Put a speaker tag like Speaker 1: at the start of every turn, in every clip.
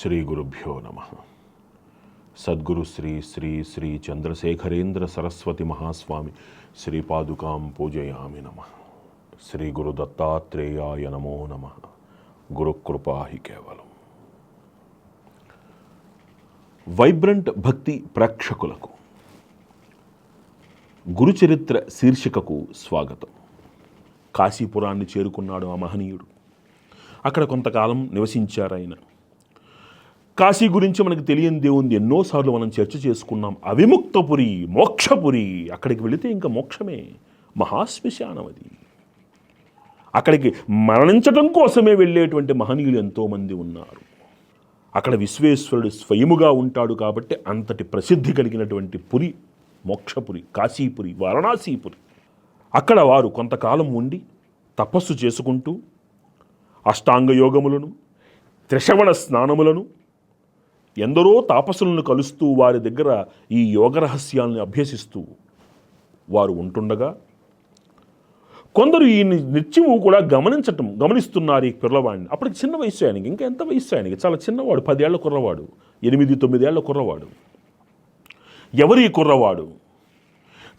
Speaker 1: శ్రీ గురుభ్యో నమ. సద్గురు శ్రీ శ్రీ శ్రీ చంద్రశేఖరేంద్ర సరస్వతి మహాస్వామి శ్రీపాదుకాం పూజయామి నమ. శ్రీ గురు దత్తాత్రేయాయ నమో నమ. గురుకృపా హి కేవలం. వైబ్రంట్ భక్తి ప్రేక్షకులకు గురుచరిత్ర శీర్షికకు స్వాగతం. కాశీపురాన్ని చేరుకున్నాడు ఆ మహనీయుడు. అక్కడ కొంతకాలం నివసించారు ఆయన కాశీ గురించి మనకు తెలియనిదే ఉంది ఎన్నోసార్లు మనం చర్చ చేసుకున్నాం. అవిముక్తపురి మోక్షపురి. అక్కడికి వెళితే ఇంకా మోక్షమే. మహాశ్మశానం అది. అక్కడికి మరణించటం కోసమే వెళ్ళేటువంటి మహనీయులు ఎంతోమంది ఉన్నారు. అక్కడ విశ్వేశ్వరుడు స్వయముగా ఉంటాడు కాబట్టి అంతటి ప్రసిద్ధి కలిగినటువంటి పురి మోక్షపురి కాశీపురి వారణాసీపురి. అక్కడ వారు కొంతకాలం ఉండి తపస్సు చేసుకుంటూ అష్టాంగ యోగములను త్రిశవణ స్నానములను ఎందరో తాపసులను కలుస్తూ వారి దగ్గర ఈ యోగ రహస్యాలను అభ్యసిస్తూ వారు ఉంటుండగా కొందరు ఈ నిత్యము కూడా గమనించటం గమనిస్తున్నారు ఈ పిల్లవాడిని. అప్పటికి చిన్న వయసు ఆయనకి ఇంకా ఎంత వయసు ఆయనకి? చాలా చిన్నవాడు పదేళ్ళ కుర్రవాడు ఎనిమిది తొమ్మిదేళ్ళ కుర్రవాడు. ఎవరి కుర్రవాడు?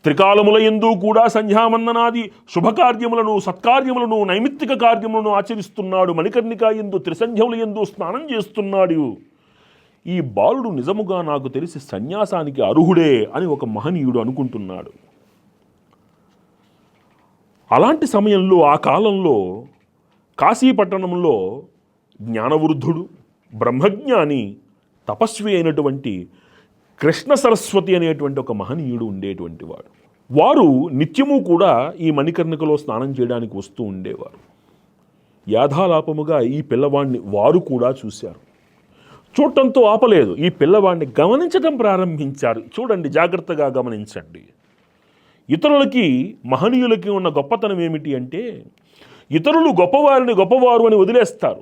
Speaker 1: త్రికాలముల ఎందు కూడా సంధ్యావందనాది శుభకార్యములను సత్కార్యములను నైమిత్తిక కార్యములను ఆచరిస్తున్నాడు. మణికర్ణిక ఎందు త్రిసంధ్యముల ఎందు స్నానం చేస్తున్నాడు. ఈ బాలుడు నిజముగా నాకు తెలిసి సన్యాసానికి అర్హుడే అని ఒక మహనీయుడు అనుకుంటున్నాడు. అలాంటి సమయంలో ఆ కాలంలో కాశీపట్టణంలో జ్ఞానవృద్ధుడు బ్రహ్మజ్ఞాని తపస్వి అయినటువంటి కృష్ణ సరస్వతి అనేటువంటి ఒక మహనీయుడు ఉండేటువంటి వాడు. వారు నిత్యము కూడా ఈ మణికర్ణికలో స్నానం చేయడానికి వస్తూ ఉండేవారు. యాథాలాపముగా ఈ పిల్లవాడిని వారు కూడా చూశారు. చూడటంతో ఆపలేదు. ఈ పిల్లవాడిని గమనించడం ప్రారంభించారు. చూడండి జాగ్రత్తగా గమనించండి. ఇతరులకి మహనీయులకి ఉన్న గొప్పతనం ఏమిటి అంటే ఇతరులు గొప్పవారిని గొప్పవారు అని వదిలేస్తారు.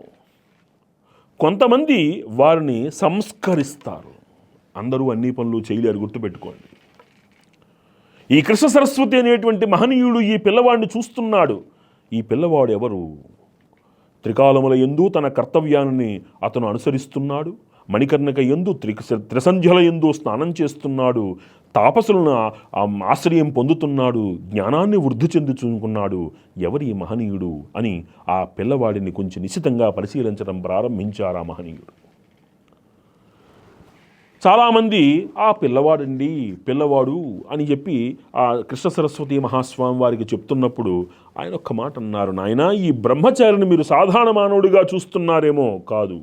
Speaker 1: కొంతమంది వారిని సంస్కరిస్తారు. అందరూ అన్ని పనులు చేయలేరు గుర్తుపెట్టుకోండి. ఈ కృష్ణ సరస్వతి అనేటువంటి మహనీయుడు ఈ పిల్లవాడిని చూస్తున్నాడు. ఈ పిల్లవాడు ఎవరు? త్రికాలముల ఎందు తన కర్తవ్యాన్ని అతను అనుసరిస్తున్నాడు. మణికర్ణిక ఎందు త్రి త్రిసంధ్యల ఎందు స్నానం చేస్తున్నాడు. తాపసులను ఆశ్రయం పొందుతున్నాడు. జ్ఞానాన్ని వృద్ధి చెందుచుకున్నాడు. ఎవరి మహనీయుడు అని ఆ పిల్లవాడిని కొంచెం నిశితంగా పరిశీలించడం ప్రారంభించారు ఆ మహనీయుడు? చాలామంది ఆ పిల్లవాడండి పిల్లవాడు అని చెప్పి ఆ కృష్ణ సరస్వతి మహాస్వామి వారికి చెప్తున్నప్పుడు ఆయన ఒక్క మాట అన్నారు నాయన ఈ బ్రహ్మచారిని మీరు సాధారణ మానవుడిగా చూస్తున్నారేమో కాదు.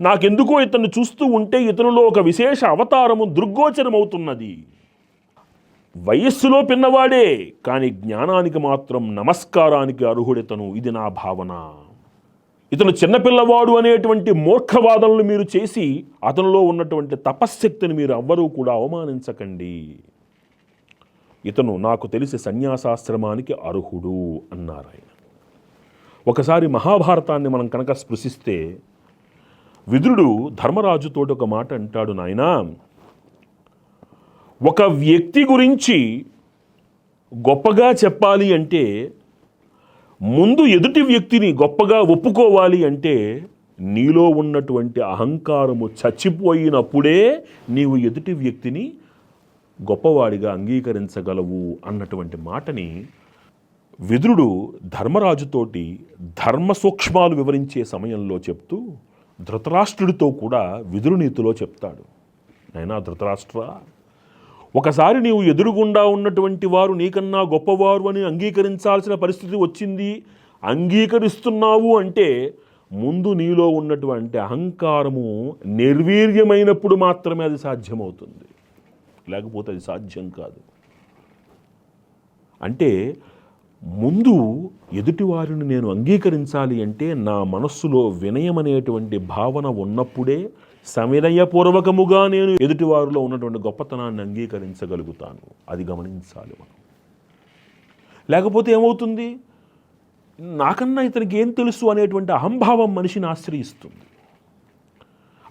Speaker 1: నాకెందుకో ఇతన్ని చూస్తూ ఉంటే ఇతనిలో ఒక విశేష అవతారము దృగ్గోచరమవుతున్నది. వయస్సులో పిన్నవాడే కానీ జ్ఞానానికి మాత్రం నమస్కారానికి అర్హుడితను. ఇది నా భావన. ఇతను చిన్నపిల్లవాడు అనేటువంటి మూర్ఖవాదనలు మీరు చేసి అతనిలో ఉన్నటువంటి తపశ్శక్తిని మీరు ఎవ్వరూ కూడా అవమానించకండి. ఇతను నాకు తెలిసి సన్యాసాశ్రమానికి అర్హుడు అన్నారు ఆయన. ఒకసారి మహాభారతాన్ని మనం కనుక స్పృశిస్తే విదురుడు ధర్మరాజుతోటి ఒక మాట అంటాడు నాయనా ఒక వ్యక్తి గురించి గొప్పగా చెప్పాలి అంటే ముందు ఎదుటి వ్యక్తిని గొప్పగా ఒప్పుకోవాలి అంటే నీలో ఉన్నటువంటి అహంకారము చచ్చిపోయినప్పుడే నీవు ఎదుటి వ్యక్తిని గొప్పవాడిగా అంగీకరించగలవు అన్నటువంటి మాటని విదురుడు ధర్మరాజుతోటి ధర్మ సూక్ష్మాలు వివరించే సమయంలో చెప్తూ ధృతరాష్ట్రుడితో కూడా విదురునీతిలో చెప్తాడు. నైనా ధృతరాష్ట్ర? ఒకసారి నీవు ఎదురుగుండా ఉన్నటువంటి వారు నీకన్నా గొప్పవారు అని అంగీకరించాల్సిన పరిస్థితి వచ్చింది. అంగీకరిస్తున్నావు అంటే ముందు నీలో ఉన్నటువంటి అహంకారము నిర్వీర్యమైనప్పుడు మాత్రమే అది సాధ్యమవుతుంది. లేకపోతే అది సాధ్యం కాదు. అంటే ముందు ఎదుటివారిని నేను అంగీకరించాలి అంటే నా మనస్సులో వినయం అనేటువంటి భావన ఉన్నప్పుడే సవినయపూర్వకముగా నేను ఎదుటివారిలో ఉన్నటువంటి గొప్పతనాన్ని అంగీకరించగలుగుతాను. అది గమనించాలి మనం. లేకపోతే ఏమవుతుంది? నాకన్నా ఇతనికి ఏం తెలుసు అనేటువంటి అహంభావం మనిషిని ఆశ్రయిస్తుంది.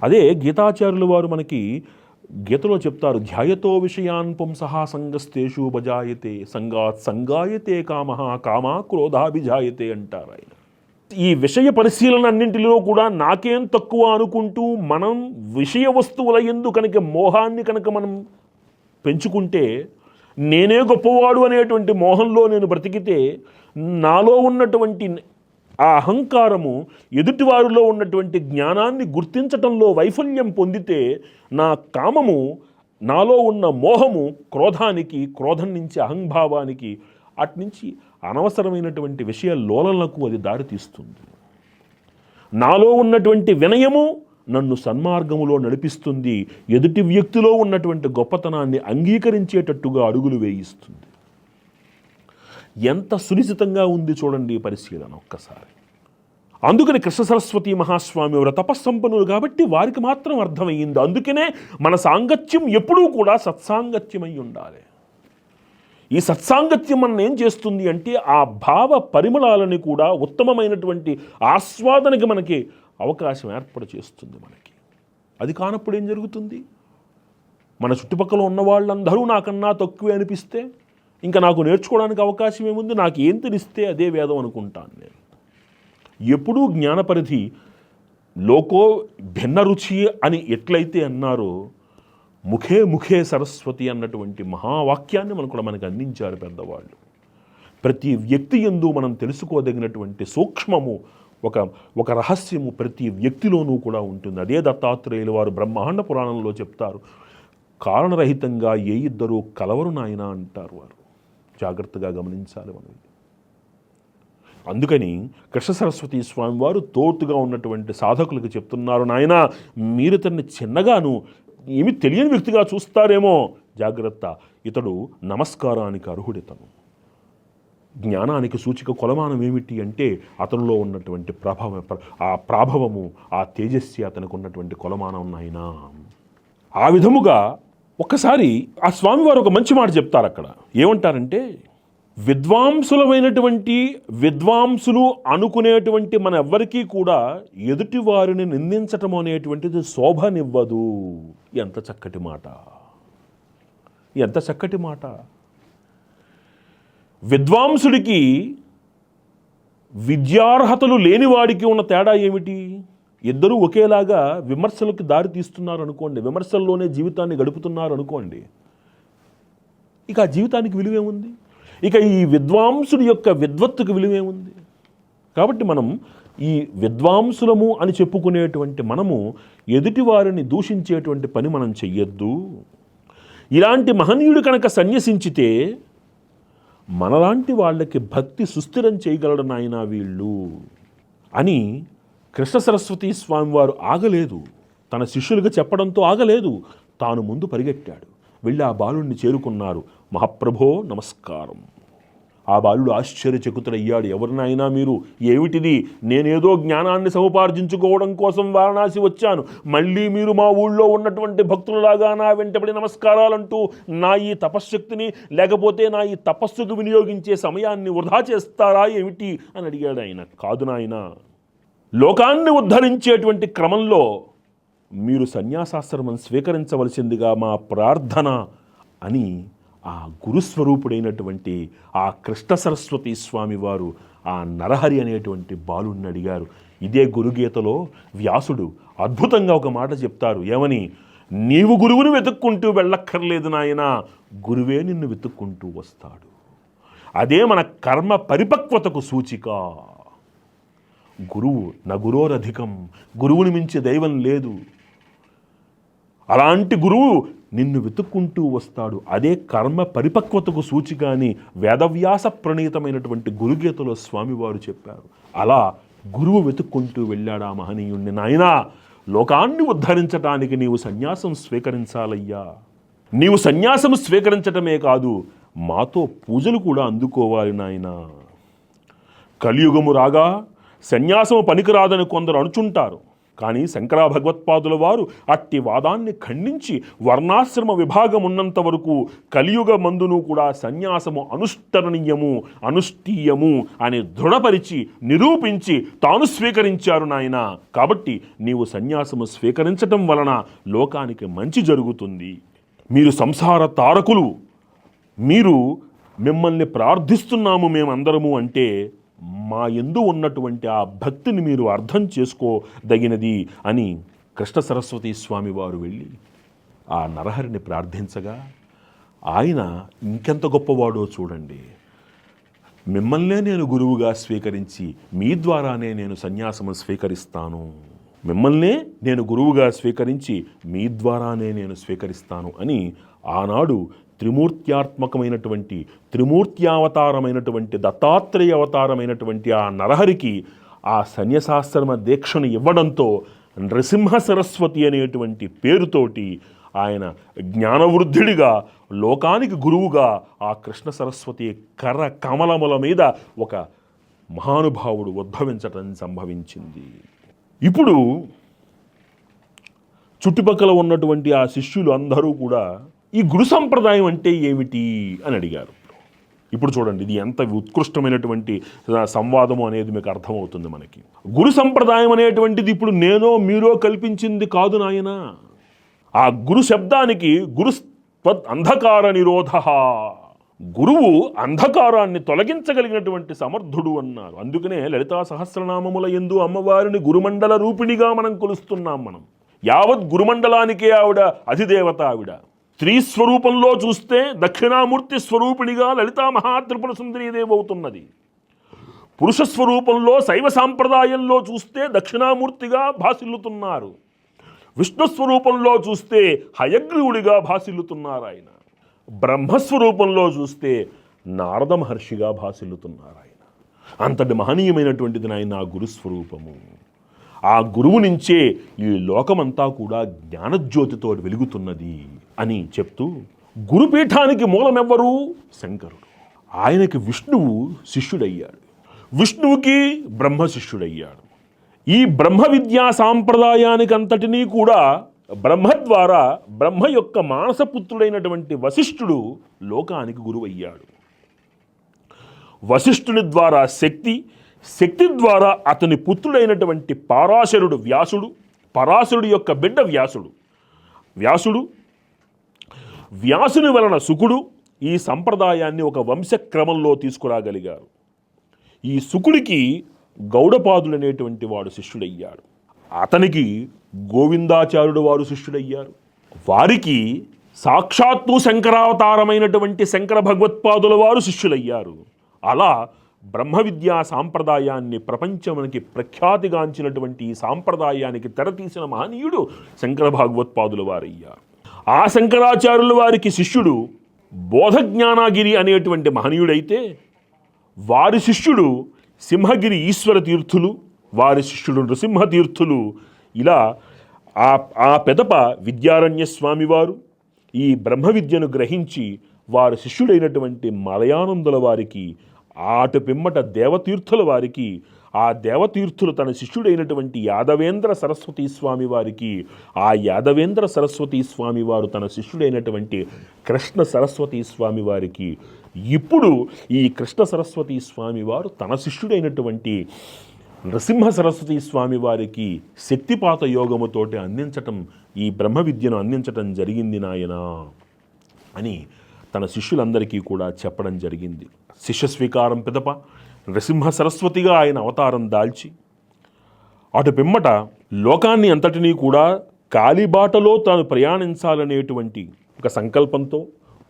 Speaker 1: అదే గీతాచార్యుల వారు మనకి గీతలో చెప్తారు ధ్యాయతో విషయాన్ పుంసహా సంగస్తేషు భజాయతే సంగాత్ సంగాయతే కామ కామా క్రోధాభిజాయతే అంటారు ఆయన. ఈ విషయ పరిశీలన అన్నింటిలో కూడా నాకేం తక్కువ అనుకుంటూ మనం విషయ వస్తువుల ఎందు కనుక మోహాన్ని కనుక మనం పెంచుకుంటే నేనే గొప్పవాడు అనేటువంటి మోహంలో నేను బ్రతికితే నాలో ఉన్నటువంటి ఆ అహంకారము ఎదుటివారిలో ఉన్నటువంటి జ్ఞానాన్ని గుర్తించటంలో వైఫల్యం పొందితే నా కామము నాలో ఉన్న మోహము క్రోధానికి క్రోధం నుంచి అహంభావానికి అట్నుంచి అనవసరమైనటువంటి విషయ లోలలకు అది దారితీస్తుంది. నాలో ఉన్నటువంటి వినయము నన్ను సన్మార్గములో నడిపిస్తుంది. ఎదుటి వ్యక్తిలో ఉన్నటువంటి గొప్పతనాన్ని అంగీకరించేటట్టుగా అడుగులు వేయిస్తుంది. ఎంత సునిశ్చితంగా ఉంది చూడండి పరిశీలన ఒక్కసారి. అందుకని కృష్ణ సరస్వతి మహాస్వామి వారు తపస్సంపన్నులు కాబట్టి వారికి మాత్రం అర్థమయ్యింది అందుకనే మన సాంగత్యం ఎప్పుడూ కూడా సత్సాంగత్యమై ఉండాలి. ఈ సత్సాంగత్యం మనం ఏం చేస్తుంది అంటే ఆ భావ పరిమళాలని కూడా ఉత్తమమైనటువంటి ఆస్వాదనకి మనకి అవకాశం ఏర్పాటు చేస్తుంది మనకి. అది కానప్పుడు ఏం జరుగుతుంది? మన చుట్టుపక్కల ఉన్న వాళ్ళందరూ నాకన్నా తక్కువే అనిపిస్తే ఇంకా నాకు నేర్చుకోవడానికి అవకాశం ఏముంది? నాకు ఏం తెలిస్తే అదే వేదం అనుకుంటాను నేను. ఎప్పుడూ జ్ఞానపరిధి లోకో భిన్న రుచి అని ఎట్లయితే అన్నారో ముఖే ముఖే సరస్వతి అన్నటువంటి మహావాక్యాన్ని మనకు కూడా మనకు అందించారు పెద్దవాళ్ళు. ప్రతి వ్యక్తి ఎందు మనం తెలుసుకోదగినటువంటి సూక్ష్మము ఒక ఒక రహస్యము ప్రతి వ్యక్తిలోనూ కూడా ఉంటుంది. అదే దత్తాత్రేయులు వారు బ్రహ్మాండ పురాణంలో చెప్తారు కారణరహితంగా ఏ ఇద్దరు కలవరు నాయన అంటారు వారు. జాగ్రత్తగా గమనించాలి మనం అందుకని కృష్ణ సరస్వతి స్వామి వారు తోటుగా ఉన్నటువంటి సాధకులకు చెప్తున్నారు నాయన మీరు తన్ని చిన్నగాను ఏమి తెలియని వ్యక్తిగా చూస్తారేమో. జాగ్రత్త. ఇతడు నమస్కారానికి అర్హుడితను. జ్ఞానానికి సూచిక కొలమానం ఏమిటి అంటే అతనిలో ఉన్నటువంటి ప్రభావ ఆ ప్రాభవము ఆ తేజస్సి అతనికి ఉన్నటువంటి కొలమానం నాయన. ఆ విధముగా ఒక్కసారి ఆ స్వామివారు ఒక మంచి మాట చెప్తారు అక్కడ ఏమంటారంటే విద్వాంసులమైనటువంటి విద్వాంసులు అనుకునేటువంటి మన ఎవ్వరికీ కూడా ఎదుటి వారిని నిందించటం అనేటువంటిది శోభనివ్వదు. ఎంత చక్కటి మాట. ఎంత చక్కటి మాట. విద్వాంసుడికి విద్యార్హతలు లేనివాడికి ఉన్న తేడా ఏమిటి? ఇద్దరూ ఒకేలాగా విమర్శలకు దారి తీస్తున్నారు అనుకోండి విమర్శల్లోనే జీవితాన్ని గడుపుతున్నారు అనుకోండి ఇక ఆ జీవితానికి విలువేముంది? ఇక ఈ విద్వాంసుడి యొక్క విద్వత్తుకు విలువేముంది కాబట్టి మనం ఈ విద్వాంసులము అని చెప్పుకునేటువంటి మనము ఎదుటి వారిని దూషించేటువంటి పని మనం చెయ్యొద్దు. ఇలాంటి మహనీయుడు కనుక సన్యసించితే మనలాంటి వాళ్ళకి భక్తి సుస్థిరం చేయగలడు నాయన వీళ్ళు అని కృష్ణ సరస్వతి స్వామివారు ఆగలేదు. తన శిష్యులుగా చెప్పడంతో ఆగలేదు. తాను ముందు పరిగెట్టాడు. వెళ్ళి ఆ బాలుడిని చేరుకున్నారు. మహాప్రభో నమస్కారం. ఆ బాలుడు ఆశ్చర్యచకుతుడయ్యాడు. ఎవరినైనా మీరు ఏమిటిది? నేనేదో జ్ఞానాన్ని సముపార్జించుకోవడం కోసం వారణాసి వచ్చాను. మళ్ళీ మీరు మా ఊళ్ళో ఉన్నటువంటి భక్తులలాగా నా వెంటబడి నమస్కారాలంటూ నా ఈ తపశ్శక్తిని లేకపోతే నా ఈ తపస్సుకు వినియోగించే సమయాన్ని వృధా చేస్తారా ఏమిటి? అని అడిగాడు ఆయన. కాదు నాయన లోకాన్ని ఉద్ధరించేటువంటి క్రమంలో మీరు సన్యాసాశ్రమం స్వీకరించవలసిందిగా మా ప్రార్థన అని ఆ గురుస్వరూపుడైనటువంటి ఆ కృష్ణ సరస్వతి స్వామి వారు ఆ నరహరి అనేటువంటి బాలుడిని అడిగారు. ఇదే గురుగీతలో వ్యాసుడు అద్భుతంగా ఒక మాట చెప్తారు. ఏమని? నీవు గురువుని వెతుక్కుంటూ వెళ్ళక్కర్లేదు నాయన గురువే నిన్ను వెతుక్కుంటూ వస్తాడు. అదే మన కర్మ పరిపక్వతకు సూచిక. గురువు నగురోరధికం గురువుని మించి దైవం లేదు. అలాంటి గురువు నిన్ను వెతుక్కుంటూ వస్తాడు. అదే కర్మ పరిపక్వతకు సూచిక అని వేదవ్యాస ప్రణీతమైనటువంటి గురుగీతలో స్వామివారు చెప్పారు. అలా గురువు వెతుక్కుంటూ వెళ్ళాడు ఆ మహనీయుణ్ణి? నాయనా లోకాన్ని ఉద్ధరించటానికి నీవు సన్యాసం స్వీకరించాలయ్యా. నీవు సన్యాసం స్వీకరించటమే కాదు మాతో పూజలు కూడా అందుకోవాలి నాయనా. కలియుగము రాగా సన్యాసము పనికిరాదని కొందరు అనుచుంటారు. కానీ శంకర భగవత్పాదుల వారు అట్టి వాదాన్ని ఖండించి వర్ణాశ్రమ విభాగం ఉన్నంత వరకు కలియుగ మందును కూడా సన్యాసము అనుష్ఠరణీయము అనుష్ఠీయము అని దృఢపరిచి నిరూపించి తాను స్వీకరించారు నాయన. కాబట్టి నీవు సన్యాసము స్వీకరించటం వలన లోకానికి మంచి జరుగుతుంది. మీరు సంసార తారకులు. మీరు మిమ్మల్ని ప్రార్థిస్తున్నాము మేమందరము అంటే మా ఎందు ఉన్నటువంటి ఆ భక్తిని మీరు అర్థం చేసుకోదగినది అని కృష్ణ సరస్వతి స్వామి వారు వెళ్ళి ఆ నరహరిని ప్రార్థించగా ఆయన ఇంకెంత గొప్పవాడో చూడండి. మిమ్మల్నే నేను గురువుగా స్వీకరించి మీ ద్వారానే నేను సన్యాసము స్వీకరిస్తాను. మిమ్మల్నే నేను గురువుగా స్వీకరించి మీ ద్వారానే నేను స్వీకరిస్తాను అని ఆనాడు త్రిమూర్త్యాత్మకమైనటువంటి త్రిమూర్త్యావతారమైనటువంటి దత్తాత్రేయ అవతారమైనటువంటి ఆ నరహరికి ఆ సన్యసాశ్రమ దీక్షను ఇవ్వడంతో నృసింహ సరస్వతి అనేటువంటి పేరుతోటి ఆయన జ్ఞానవృద్ధుడిగా లోకానికి గురువుగా ఆ కృష్ణ సరస్వతి కర్ర కమలముల మీద ఒక మహానుభావుడు ఉద్భవించటం సంభవించింది. ఇప్పుడు చుట్టుపక్కల ఉన్నటువంటి ఆ శిష్యులు అందరూ కూడా ఈ గురు సంప్రదాయం అంటే ఏమిటి అని అడిగారు. ఇప్పుడు చూడండి ఇది ఎంత ఉత్కృష్టమైనటువంటి సంవాదము అనేది మీకు అర్థమవుతుంది మనకి. గురు సంప్రదాయం అనేటువంటిది ఇప్పుడు నేనో మీరో కల్పించింది కాదు నాయన. ఆ గురు శబ్దానికి గురు అంధకార నిరోధ. గురువు అంధకారాన్ని తొలగించగలిగినటువంటి సమర్థుడు అన్నారు. అందుకనే లలితా సహస్రనామముల ఎందు అమ్మవారిని గురుమండల రూపిణిగా మనం కొలుస్తున్నాం మనం. యావత్ గురుమండలానికే ఆవిడ అధిదేవత ఆవిడ. స్త్రీ స్వరూపంలో చూస్తే దక్షిణామూర్తి స్వరూపిణిగా లలితా మహాత్రిపుర సుందరీదేవి అవుతున్నది. పురుష స్వరూపంలో శైవ సాంప్రదాయంలో చూస్తే దక్షిణామూర్తిగా భాసిల్లుతున్నారు. విష్ణు స్వరూపంలో చూస్తే హయగ్రీవుడిగా భాసిల్లుతున్నారు ఆయన. బ్రహ్మస్వరూపంలో చూస్తే నారద మహర్షిగా భాసిల్లుతున్నారు ఆయన. అంతటి మహనీయమైనటువంటిది నాయన గురుస్వరూపము ఆ గురువు నుంచే ఈ లోకమంతా కూడా జ్ఞానజ్యోతితో వెలుగుతున్నది. అని చెప్తూ గురుపీఠానికి మూలమెవ్వరు? శంకరుడు. ఆయనకి విష్ణువు శిష్యుడయ్యాడు. విష్ణువుకి బ్రహ్మ శిష్యుడయ్యాడు. ఈ బ్రహ్మ విద్యా సాంప్రదాయానికి అంతటినీ కూడా బ్రహ్మ ద్వారా బ్రహ్మ యొక్క మానసపుత్రుడైనటువంటి వశిష్ఠుడు లోకానికి గురువయ్యాడు. వశిష్ఠుని ద్వారా శక్తి శక్తి ద్వారా అతని పుత్రుడైనటువంటి పారాశరుడు వ్యాసుడు పరాశరుడు యొక్క బిడ్డ వ్యాసుడు. వ్యాసుడు వ్యాసుని వలన సుకుడు ఈ సంప్రదాయాన్ని ఒక వంశక్రమంలో తీసుకురాగలిగారు. ఈ సుకుడికి గౌడపాదులనేటువంటి వాడు శిష్యుడయ్యాడు. అతనికి గోవిందాచార్యుడు వారు శిష్యుడయ్యారు. వారికి సాక్షాత్తు శంకరావతారమైనటువంటి శంకర భగవత్పాదుల వారు శిష్యులయ్యారు. అలా బ్రహ్మ విద్యా సాంప్రదాయాన్ని ప్రపంచమునికి ప్రఖ్యాతిగాంచినటువంటి ఈ సాంప్రదాయానికి తెరతీసిన మహనీయుడు శంకర భాగవత్పాదుల వారయ్యారు. ఆ శంకరాచార్యుల వారికి శిష్యుడు బోధజ్ఞానాగిరి అనేటువంటి మహనీయుడైతే వారి శిష్యుడు సింహగిరి ఈశ్వర తీర్థులు వారి శిష్యుడు నృసింహ తీర్థులు. ఇలా ఆ ఆ పెదప విద్యారణ్య స్వామివారు ఈ బ్రహ్మ విద్యను గ్రహించి వారి శిష్యుడైనటువంటి మలయానందుల వారికి ఆటు పిమ్మట దేవతీర్థుల వారికి ఆ దేవతీర్థులు తన శిష్యుడైనటువంటి యాదవేంద్ర సరస్వతీ స్వామి వారికి ఆ యాదవేంద్ర సరస్వతీ స్వామి వారు తన శిష్యుడైనటువంటి కృష్ణ సరస్వతీ స్వామి వారికి ఇప్పుడు ఈ కృష్ణ సరస్వతీ స్వామి వారు తన శిష్యుడైనటువంటి నరసింహ సరస్వతి స్వామి వారికి శక్తిపాత యోగముతోటి అందించటం ఈ బ్రహ్మ విద్యను అందించటం జరిగింది నాయనా అని తన శిష్యులందరికీ కూడా చెప్పడం జరిగింది. శిష్య స్వీకారం పిదప. నరసింహ సరస్వతిగా ఆయన అవతారం దాల్చి అటు పిమ్మట లోకాన్ని అంతటినీ కూడా కాలిబాటలో తాను ప్రయాణించాలనేటువంటి ఒక సంకల్పంతో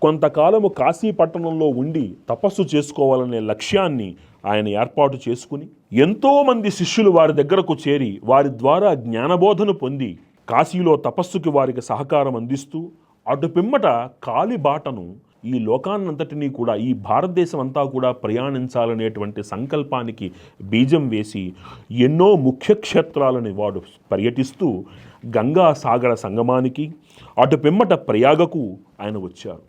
Speaker 1: కొంతకాలము కాశీ పట్టణంలో ఉండి తపస్సు చేసుకోవాలనే లక్ష్యాన్ని ఆయన ఏర్పాటు చేసుకుని ఎంతోమంది శిష్యులు వారి దగ్గరకు చేరి వారి ద్వారా జ్ఞానబోధను పొంది కాశీలో తపస్సుకి వారికి సహకారం అందిస్తూ అటు పిమ్మట కాలిబాటను ఈ లోకాన్నంతటినీ కూడా ఈ భారతదేశం అంతా కూడా ప్రయాణించాలనేటువంటి సంకల్పానికి బీజం వేసి ఎన్నో ముఖ్య క్షేత్రాలని వాడు పర్యటిస్తూ గంగా సాగర సంగమానికి అటు పిమ్మట ప్రయాగకు ఆయన వచ్చారు.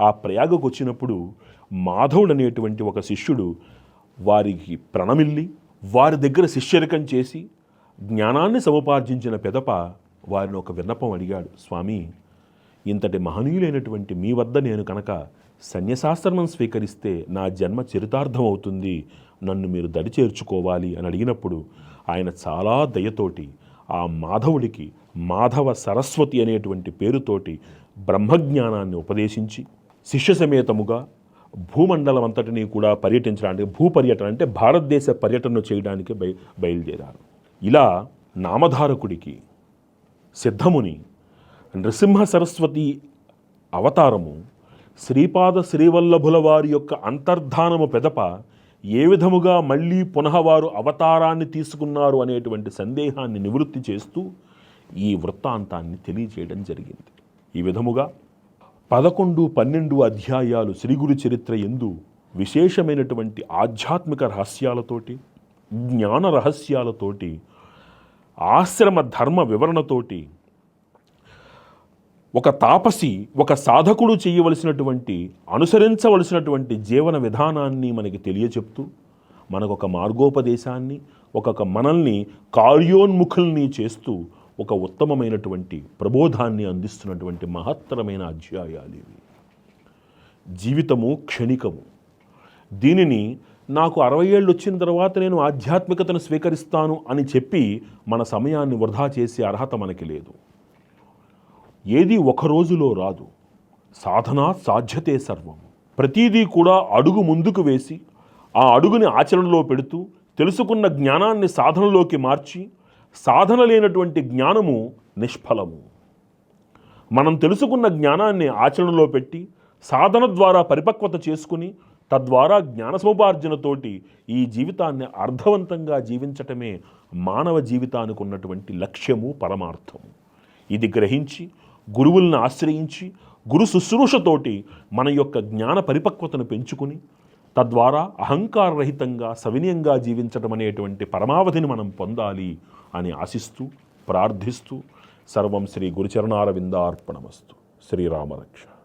Speaker 1: ఆ ప్రయాగకు వచ్చినప్పుడు మాధవుడు అనేటువంటి ఒక శిష్యుడు వారికి ప్రణమిల్లి వారి దగ్గర శిష్యరికం చేసి జ్ఞానాన్ని సముపార్జించిన పెదప వారిని ఒక విన్నపం అడిగాడు స్వామి ఇంతటి మహనీయులైనటువంటి మీ వద్ద నేను కనుక సన్యశాస్త్రమం స్వీకరిస్తే నా జన్మ చరితార్థం అవుతుంది నన్ను మీరు దడి చేర్చుకోవాలి అని అడిగినప్పుడు ఆయన చాలా దయతోటి ఆ మాధవుడికి మాధవ సరస్వతి అనేటువంటి పేరుతోటి బ్రహ్మజ్ఞానాన్ని ఉపదేశించి శిష్య సమేతముగా భూమండలం అంతటినీ కూడా పర్యటించడానికి భూపర్యటన అంటే భారతదేశ పర్యటన చేయడానికి బయ బయలుదేరారు. ఇలా నామధారకుడికి సిద్ధముని నృసింహ సరస్వతి అవతారము శ్రీపాద శ్రీవల్లభుల వారి యొక్క అంతర్ధానము పెదప ఏ విధముగా మళ్ళీ పునః వారు అవతారాన్ని తీసుకున్నారు అనేటువంటి సందేహాన్ని నివృత్తి చేస్తూ ఈ వృత్తాంతాన్ని తెలియజేయడం జరిగింది. ఈ విధముగా పదకొండు పన్నెండు అధ్యాయాలు శ్రీగురు చరిత్ర ఎందు విశేషమైనటువంటి ఆధ్యాత్మిక రహస్యాలతోటి జ్ఞాన రహస్యాలతోటి ఆశ్రమ ధర్మ వివరణతోటి ఒక తాపసి ఒక సాధకుడు చేయవలసినటువంటి అనుసరించవలసినటువంటి జీవన విధానాన్ని మనకి తెలియచెప్తూ మనకు ఒక మార్గోపదేశాన్ని ఒక మనల్ని కార్యోన్ముఖుల్ని చేస్తూ ఒక ఉత్తమమైనటువంటి ప్రబోధాన్ని అందిస్తున్నటువంటి మహత్తరమైన అధ్యాయాలు ఇవి. జీవితము క్షణికము. దీనిని నాకు అరవై ఏళ్ళు వచ్చిన తర్వాత నేను ఆధ్యాత్మికతను స్వీకరిస్తాను అని చెప్పి మన సమయాన్ని వృధా చేసే అర్హత మనకి లేదు. ఏది ఒక రోజులో రాదు. సాధన సాధ్యతే సర్వం. ప్రతిదీ కూడా అడుగు ముందుకు వేసి ఆ అడుగుని ఆచరణలో పెడుతూ తెలుసుకున్న జ్ఞానాన్ని సాధనలోకి మార్చి సాధన లేనటువంటి జ్ఞానము నిష్ఫలము. మనం తెలుసుకున్న జ్ఞానాన్ని ఆచరణలో పెట్టి సాధన ద్వారా పరిపక్వత చేసుకుని తద్వారా జ్ఞాన సముపార్జనతోటి ఈ జీవితాన్ని అర్థవంతంగా జీవించటమే మానవ జీవితానికి ఉన్నటువంటి లక్ష్యము పరమార్థము. ఇది గ్రహించి గురువులను ఆశ్రయించి గురు శుశ్రూషతోటి మన యొక్క జ్ఞాన పరిపక్వతను పెంచుకుని తద్వారా అహంకారరహితంగా సవినయంగా జీవించడం అనేటువంటి పరమావధిని మనం పొందాలి అని ఆశిస్తూ ప్రార్థిస్తూ సర్వం శ్రీ గురుచరణారవిందార్పణమస్తు. శ్రీరామరక్ష.